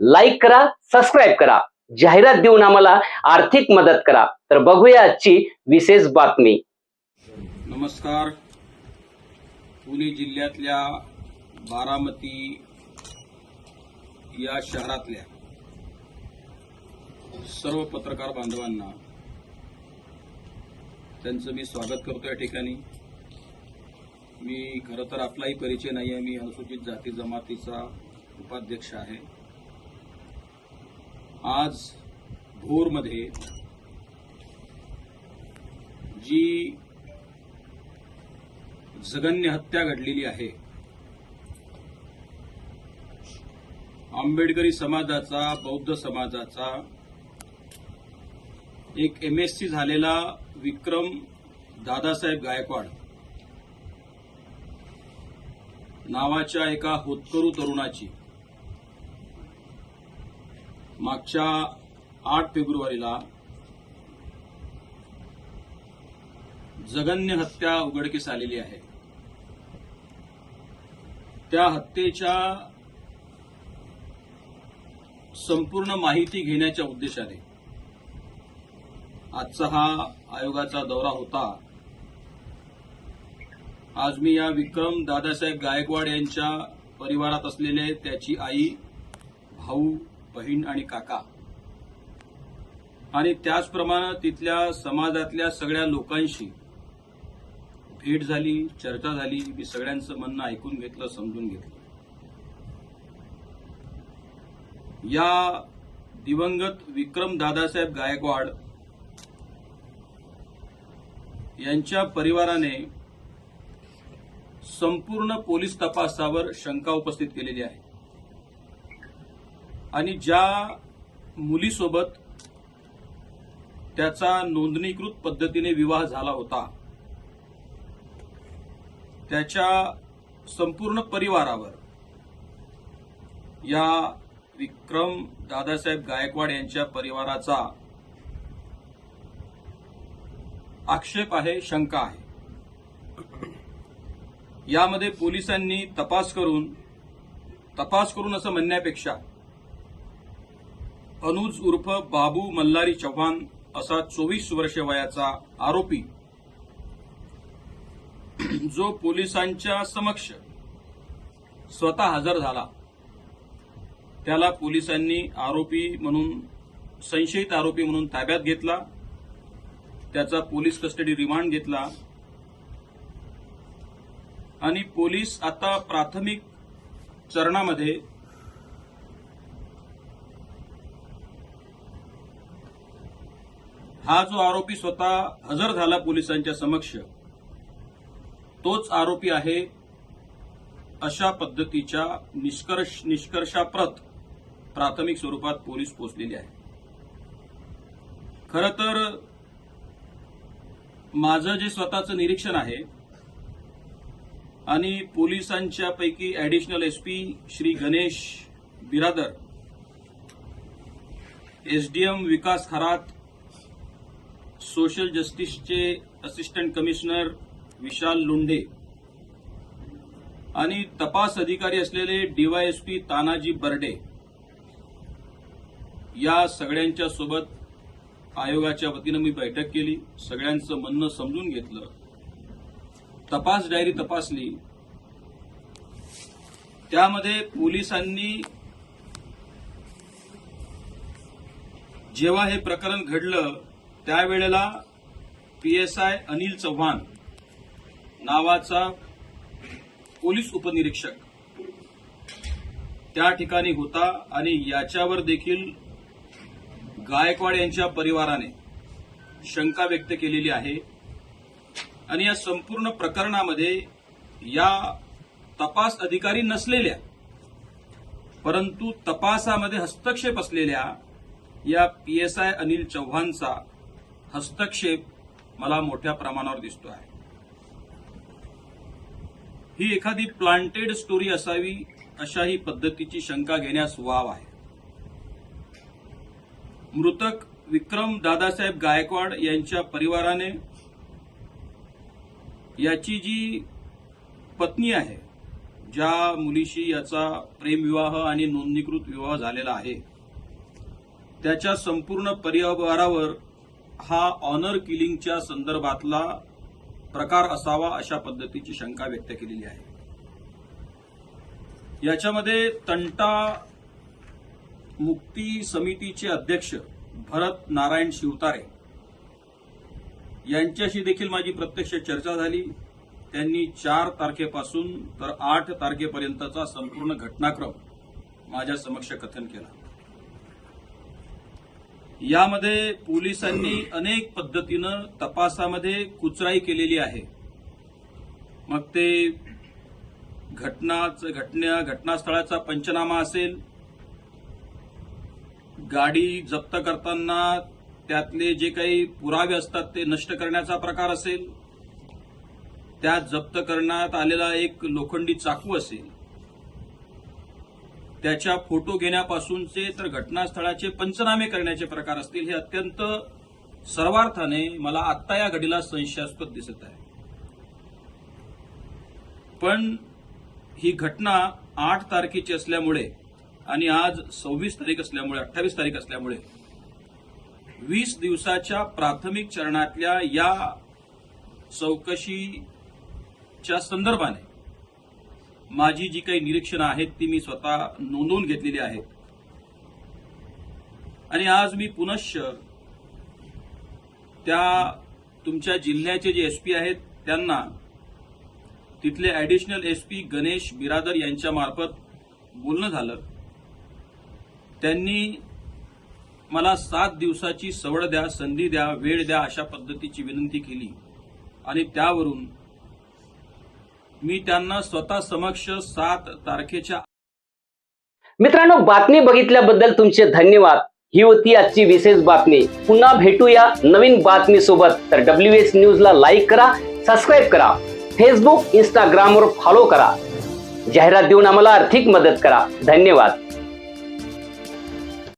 Like करा subscribe करा. जाहिरात देऊन आम्हाला आर्थिक मदत करा. तर बघूया आजची विशेष बातमी. नमस्कार. पुणे जिल्ह्यातल्या बारामती या शहरातल्या सर्व पत्रकार बांधवांना त्यांचं मी स्वागत करतो या ठिकाणी. मी खरं तर आपलाही परिचय नाही आहे मी अनुसूचित जाती जमातीचा उपाध्यक्ष आहे. आज भोरमध्ये जी जगन्य हत्या घडलेली आहे आंबेडकरी समाजाचा बौद्ध समाजाचा एक एम एस सी झालेला विक्रम दादासाहेब गायकवाड नावाच्या एका होतकरू तरुणाची मागच्या आठ फेब्रुवारीला जगन्य हत्या उघडकीस आलेली आहे. त्या हत्येच्या संपूर्ण माहिती घेण्याच्या उद्देशाने आजचा हा आयोगाचा दौरा होता. आज मी या विक्रम दादासाहेब गायकवाड यांच्या परिवारात असलेले त्याची आई भाऊ बहीण आणि काका. आणि त्याचप्रमाणे तिथल्या समाजातल्या सगळ्या लोकांशी भेट झाली चर्चा झाली. मी सगळ्यांचं म्हणणं ऐकून घेतलं समजून घेतलं. या दिवंगत विक्रम दादासाहेब गायकवाड यांच्या परिवाराने संपूर्ण पोलीस तपासावर शंका उपस्थित केलेली आहे. आणि ज्या मुलीसोबत त्याचा नोंदणीकृत पद्धतीने विवाह झाला होता त्याच्या संपूर्ण परिवारावर या विक्रम दादासाहेब गायकवाड यांच्या परिवाराचा आक्षेप आहे शंका आहे. यामध्ये पोलिसांनी तपास करून तपास करून असं म्हणण्यापेक्षा अनुज उर्फ बाबू मल्हारी चव्हाण असा चोवीस वर्ष वयाचा आरोपी. जो पोलिसांच्या समक्ष स्वतः हजर झाला. त्याला पोलिसांनी आरोपी म्हणून संशयित आरोपी म्हणून ताब्यात घेतला. त्याचा पोलीस कस्टडी रिमांड घेतला. आणि पोलीस आता प्राथमिक चरणामध्ये हा जो आरोपी स्वतः हजर झाला पोलिसांच्या समक्ष तोच आरोपी आहे अशा पद्धतीच्या निष्कर्ष निष्कर्षाप्रत प्राथमिक स्वरूपात पोलीस पोचलेली आहे खरं तर माझं जे स्वतःचं निरीक्षण आहे आणि पोलिसांच्या पैकी additional SP Shri Ganesh Biradar SDM Vikas Kharat social जस्टिसचे assistant commissioner Vishal Londhe आणि तपास अधिकारी असलेले डीवायएसपी तानाजी बर्डे या सगळ्यांच्या सोबत आयोगाच्या वतीनं मी बैठक केली. सगळ्यांचं म्हणणं समजून घेतलं. तपास डायरी तपासली. त्यामध्ये पोलिसांनी जेव्हा हे प्रकरण घडलं त्यावेळेला पीएसआय अनिल चव्हाण नावाचा पोलीस उपनिरीक्षक त्या ठिकाणी होता आणि याच्यावर देखील गायकवाड यांच्या परिवाराने शंका व्यक्त केलेली आहे. आणि या संपूर्ण प्रकरणामध्ये या तपास अधिकारी नसलेल्या परंतु तपासामध्ये हस्तक्षेप असलेल्या या पीएसआय अनिल चव्हाणचा हस्तक्षेप मला मोठ्या प्रमाणावर दिसतो आहे. ही एखादी प्लांटेड स्टोरी असावी अशाही पद्धतीची शंका घेण्यास वाव आहे. मृतक विक्रम दादासाहेब गायकवाड यांच्या परिवाराने याची जी पत्नी आहे ज्या मुलीशी याचा प्रेमविवाह आणि नोंदणीकृत विवाह झालेला आहे त्याच्या संपूर्ण परिवारावर हा ऑनर किलिंगच्या संदर्भातला प्रकार असावा अशा पद्धतीची शंका व्यक्त केलेली आहे. याच्यामध्ये तंटा मुक्ती समितीचे अध्यक्ष भरत नारायण शिवतारे यांच्याशी देखील माझी प्रत्यक्ष चर्चा झाली. त्यांनी चार तारखेपासून तर आठ तारखेपर्यंतचा संपूर्ण घटनाक्रम माझ्या समक्ष कथन केला. यामध्ये पोलिसांनी अनेक पद्धतीनं तपासामध्ये कुचराई केलेली आहे. मग ते घटनाच घटना घटनास्थळाचा पंचनामा असेल गाडी जप्त करताना त्यातले जे काही पुरावे असतात ते नष्ट करण्याचा प्रकार असेल त्यात जप्त करण्यात आलेला एक लोखंडी चाकू असेल त्याच्या फोटो घेण्यापासूनचे तर घटनास्थळाचे पंचनामे करण्याचे प्रकार असतील हे अत्यंत सर्वार्थाने मला आत्ता या घडीला संशयास्पद दिसत आहे. पण ही घटना आठ तारखेची असल्यामुळे आणि आज सव्वीस तारीख असल्यामुळे अठ्ठावीस तारीख असल्यामुळे वीस दिवसाच्या प्राथमिक चरणातल्या या चौकशीच्या संदर्भाने माझी जी काही निरीक्षणं आहेत ती मी स्वतः नोंदवून घेतलेली आहेत. आणि आज मी पुनश्च त्या तुमच्या जिल्ह्याचे जे एसपी आहेत त्यांना तिथले ऍडिशनल एसपी गणेश बिरादर यांच्यामार्फत बोलणं झालं. त्यांनी मला सात दिवसाची सवड द्या संधी द्या वेळ द्या अशा पद्धतीची विनंती केली. आणि त्यावरून मी त्यांना स्वतः समक्ष सात तारखेच्या मित्रांनो बातमी बघितल्याबद्दल तुमचे धन्यवाद. ही होती आजची विशेष बातमी. पुन्हा भेटूया नवीन बातमी सोबत तर डब्ल्यू एस न्यूजला लाईक करा सबस्क्राईब करा. फेसबुक इंस्टाग्रामवर फॉलो करा. जाहिरात देऊन आम्हाला आर्थिक मदत करा. धन्यवाद.